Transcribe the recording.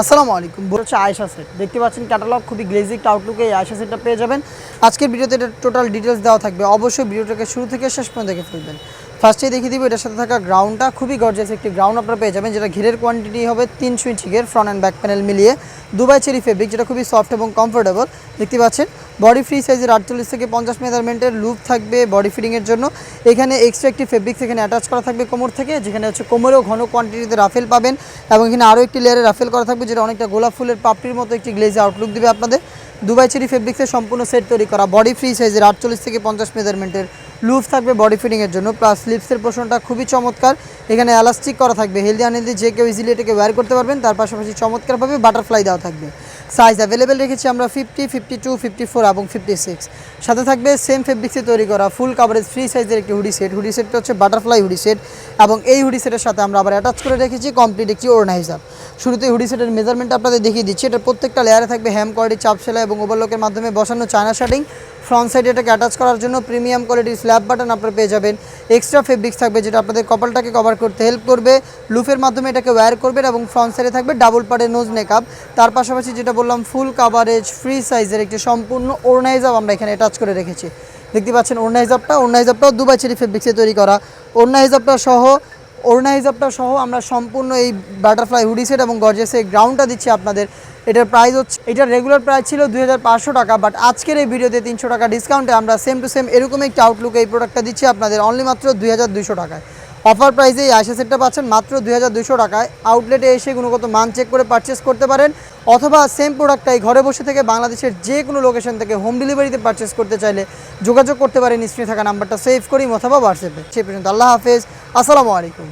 আসসালামু আলাইকুম। বলছে আয়সা সেট দেখতে পাচ্ছেন ক্যাটালগ খুবই গ্লেজিক আউটলুকে এই আয়সা সেটটা পেয়ে যাবেন। আজকের ভিডিওতে এটা টোটাল ডিটেলস দেওয়া থাকবে। অবশ্যই ভিডিওটাকে শুরু থেকে শেষ পর্যন্ত দেখে ফেলবেন। ফার্স্টেই দেখিয়ে দিব, এটার সাথে থাকা গ্রাউন্ডটা খুবই গর্জিয়াস একটি গ্রাউন্ড আপনারা পেয়ে যাবেন, যেটা ঘেরের কোয়ান্টিটি হবে তিনশো inch front and back panel মিলিয়ে। দুবাই চেরি ফেব্রিক যেটা খুবই সফট এবং কমফোর্টেবল দেখতে পাচ্ছেন? বডি ফ্রি সাইজের আটচল্লিশ থেকে পঞ্চাশ মেজারমেন্টের লুপ থাকবে বডি ফিটিংয়ের জন্য। এখানে এক্সট্রা একটি ফেব্রিক্স এখানে অ্যাটাচ করা থাকবে কোমর থেকে, যেখানে হচ্ছে কোমরেও ঘন কোয়ান্টিটিতে রাফেল পাবেন এবং এখানে আরও একটি লেয়ারে রাফেল করা থাকবে, যেটা অনেকটা গোলাপ ফুলের পাপড়ির মতো একটি গ্লেজে আউটলুক দিবে আপনাদের। দুবাই চেরি ফেব্রিক্সের সম্পূর্ণ সেট তৈরি করা বডি ফ্রি সাইজের আটচল্লিশ থেকে পঞ্চাশ মেজারমেন্টের লুপ থাকবে বডি ফিটিংয়ের জন্য প্লাস স্লিপসের পোর্শনটা খুবই চমৎকার। এখানে এলাস্টিক করা থাকবে হেলদি আনহেলদি যে কেউ ইজিলি এটাকে ওয়্যার করতে পারবেন, তার পাশাপাশি চমৎকারভাবে বাটারফ্লাই দেওয়া থাকবে। সাইজ অ্যাভেলেবেল রেখেছি আমরা fifty fifty two fifty four এবং ফিফটি সিক্স সাথে থাকবে সেম ফেব্রিক্সে তৈরি করা ফুল কাভারেজ ফ্রি সাইজের একটি হুডি সেট হুডি সেটটা হচ্ছে বাটারফ্লাই হুডি সেট এবং এই হুডি সেটের সাথে আমরা আবার অ্যাটাচ করে রেখেছি কমপ্লিট একটি ওড়না শুরুতে হুডি সেটের মেজারমেন্ট আপনাদের দেখিয়ে দিচ্ছি, এটার প্রত্যেকটা লেয়ারে থাকবে হ্যাম কোয়ালিটি চাপ সেলাই এবং ওভারলকের মাধ্যমে বসানো চায়না শার্টিং ফ্রন্ট সাইডে এটাকে অ্যাটাচ করার জন্য প্রিমিয়াম কোয়ালিটির স্ল্যাব বাটন আপনারা পেয়ে যাবেন। এক্সট্রা ফেব্রিক্স থাকবে যেটা আপনাদের কপালটাকে কভার করতে হেল্প করবে। লুফের মাধ্যমে এটাকে ওয়্যার করবেন এবং ফ্রন্ট সাইডে থাকবে ডাবল পার্টের নোজ মেকআপ তার পাশাপাশি যেটা বললাম ফুল কাভারেজ ফ্রি সাইজের একটি সম্পূর্ণ ওড়নাইজাব আমরা এখানে অ্যাটাচ করে রেখেছি। দেখতে পাচ্ছেন ওড়না হিজাবটা ওড়না হিজাবটাও দুবাই চেরি ফেব্রিক্সে তৈরি করা। ওড়না হিজাবটা সহ ওড়না হিসাবটা সহ আমরা সম্পূর্ণ এই বাটারফ্লাই হুডি সেট এবং গর্জেসের গ্রাউন্ডটা দিচ্ছি আপনাদের। এটার প্রাইস হচ্ছে এটার রেগুলার প্রাইস ছিল দুই হাজার পাঁচশো টাকা বাট আজকের এই ভিডিওতে তিনশো টাকা ডিসকাউন্টে আমরা সেম টু সেম এরকম একটি আউটলুক এই প্রোডাক্টটা দিচ্ছি আপনাদের অনলি মাত্র দুই টাকায়। অফার প্রাইসে এই আশা সেটটা পাচ্ছেন মাত্র দুই টাকায়। আউটলেটে এসে গুণগত মান চেক করে পারচেস করতে পারেন, অথবা সেম প্রোডাক্টটাই ঘরে বসে থেকে বাংলাদেশের যে কোনো লোকেশন থেকে হোম ডেলিভারিতে পারচেস করতে চাইলে যোগাযোগ করতে পারেন স্ক্রিনে থাকা নাম্বারটা সেভ করি, অথবা হোয়াটসঅ্যাপে সে পর্যন্ত আল্লাহ হাফেজ, আসসালামু আলাইকুম।